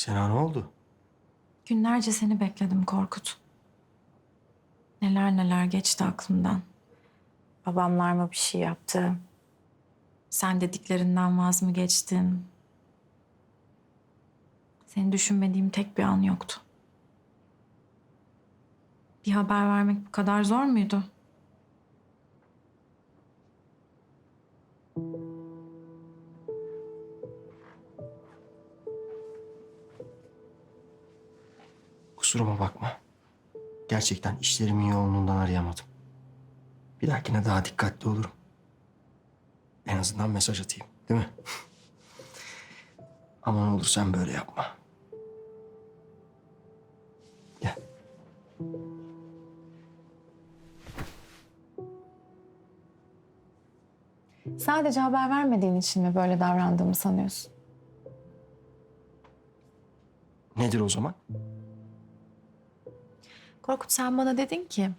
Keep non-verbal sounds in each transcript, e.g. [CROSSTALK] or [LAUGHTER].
Sena ne oldu? Günlerce seni bekledim Korkut. Neler neler geçti aklımdan. Babamlar mı bir şey yaptı? Sen dediklerinden vaz mı geçtin? Seni düşünmediğim tek bir an yoktu. Bir haber vermek bu kadar zor muydu? Kusuruma bakma. Gerçekten işlerimin yoğunluğundan arayamadım. Bir dahakine daha dikkatli olurum. En azından mesaj atayım, değil mi? [LAUGHS] Ama ne olur sen böyle yapma. Gel. Sadece haber vermediğin için mi böyle davrandığımı sanıyorsun? Nedir o zaman? Korkut sen bana dedin ki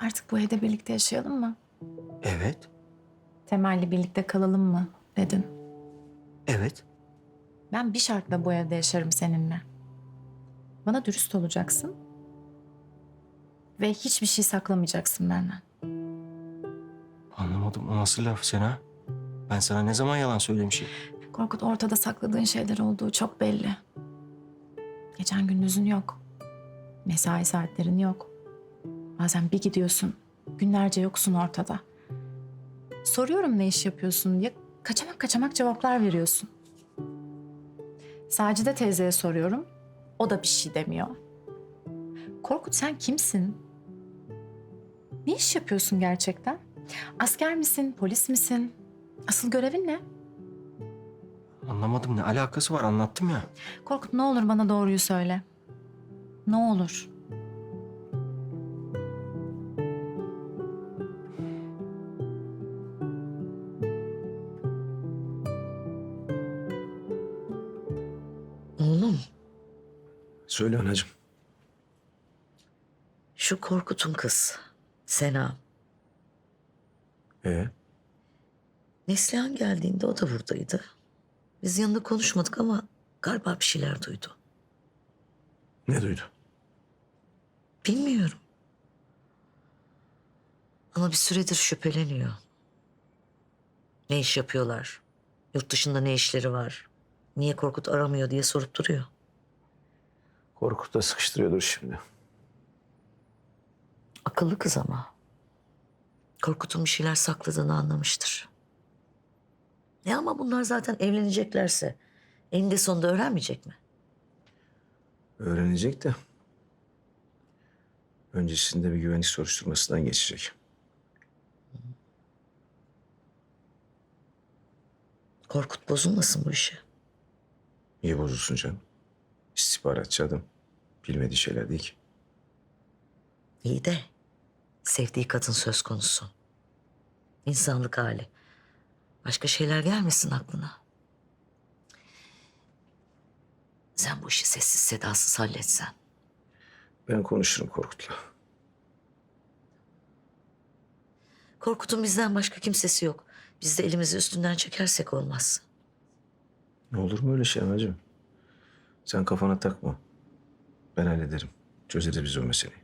artık bu evde birlikte yaşayalım mı? Evet, Temelli birlikte kalalım mı dedin. evet. Ben bir şartla bu evde yaşarım seninle. Bana dürüst olacaksın. Ve hiçbir şey saklamayacaksın benden. Anlamadım. O nasıl laf Sena? Ben sana ne zaman yalan söylemişim? Korkut ortada sakladığın şeyler olduğu çok belli. Geçen gündüzün yok. Mesai saatlerin yok. Bazen bir gidiyorsun. Günlerce yoksun ortada. Soruyorum ne iş yapıyorsun diye kaçamak kaçamak cevaplar veriyorsun. Sacide teyzeye soruyorum. O da bir şey demiyor. Korkut sen kimsin? Ne iş yapıyorsun gerçekten? Asker misin, polis misin? Asıl görevin ne? Anlamadım. Ne alakası var? Anlattım ya. Korkut ne olur bana doğruyu söyle. Ne olur. Oğlum Söyle anacığım. şu Korkut'un kız Sena. Ee, Neslihan geldiğinde o da buradaydı. Biz yanında konuşmadık ama galiba bir şeyler duydu. ne duydu? Bilmiyorum. Ama bir süredir şüpheleniyor. Ne iş yapıyorlar? Yurt dışında ne işleri var? Niye Korkut aramıyor diye sorup duruyor. Korkut da sıkıştırıyordur şimdi. Akıllı kız ama. Korkut'un bir şeyler sakladığını anlamıştır. Ne ama bunlar zaten evleneceklerse eninde sonunda öğrenmeyecek mi? Öğrenecek de. Öncesinde bir güvenlik soruşturmasından geçecek. Korkut bozulmasın bu işe. Niye bozulsun canım? İstihbaratçı adam. Bilmediği şeyler değil ki. İyi de sevdiği kadın söz konusu. İnsanlık hali. Başka şeyler gelmesin aklına. Sen bu işi sessiz sedasız halletsen. Ben konuşurum Korkut'la. Korkut'un bizden başka kimsesi yok. Biz de elimizi üstünden çekersek olmaz. Ne olur mu öyle şey anacığım? Sen kafana takma. Ben hallederim. Çözeriz biz o meseleyi.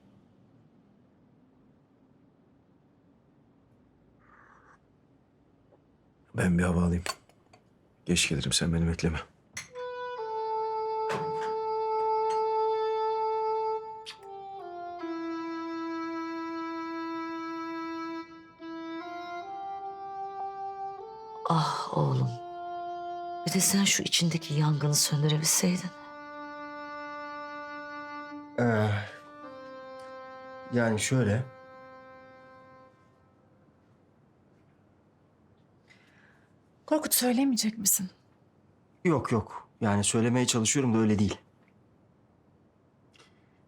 Ben bir hava alayım. Geç gelirim sen beni bekleme. Ah oğlum. Bir de sen şu içindeki yangını söndürebilseydin. Ee, yani şöyle. Korkut söylemeyecek misin? Yok yok. Yani söylemeye çalışıyorum da öyle değil.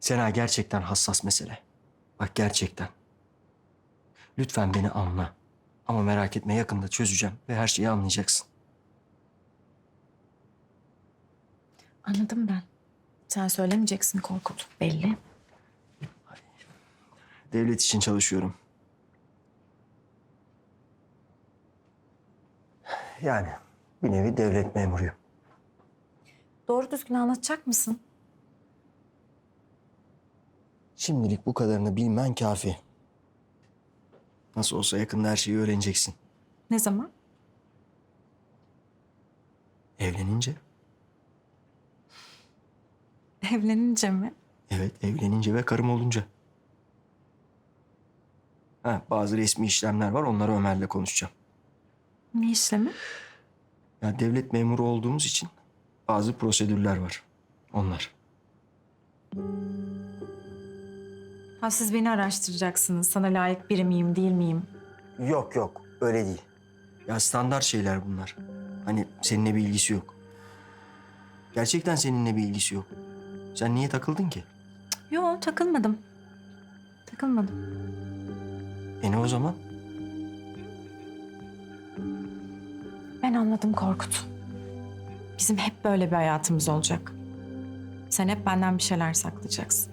Sena gerçekten hassas mesele. Bak gerçekten. Lütfen beni anla. Ama merak etme yakında çözeceğim ve her şeyi anlayacaksın. Anladım ben. Sen söylemeyeceksin Korkut. Belli. Devlet için çalışıyorum. Yani bir nevi devlet memuruyum. Doğru düzgün anlatacak mısın? Şimdilik bu kadarını bilmen kafi. Nasıl olsa yakında her şeyi öğreneceksin. Ne zaman? Evlenince? Evlenince mi? Evet, evlenince ve karım olunca. Ha, bazı resmi işlemler var, onları Ömer'le konuşacağım. Ne işlemi? Ya devlet memuru olduğumuz için bazı prosedürler var. Onlar. Ha siz beni araştıracaksınız. Sana layık biri miyim, değil miyim? Yok yok, öyle değil. Ya standart şeyler bunlar. Hani seninle bir ilgisi yok. Gerçekten seninle bir ilgisi yok. Sen niye takıldın ki? Yo takılmadım. Takılmadım. E ne o zaman? Ben anladım Korkut. Bizim hep böyle bir hayatımız olacak. Sen hep benden bir şeyler saklayacaksın.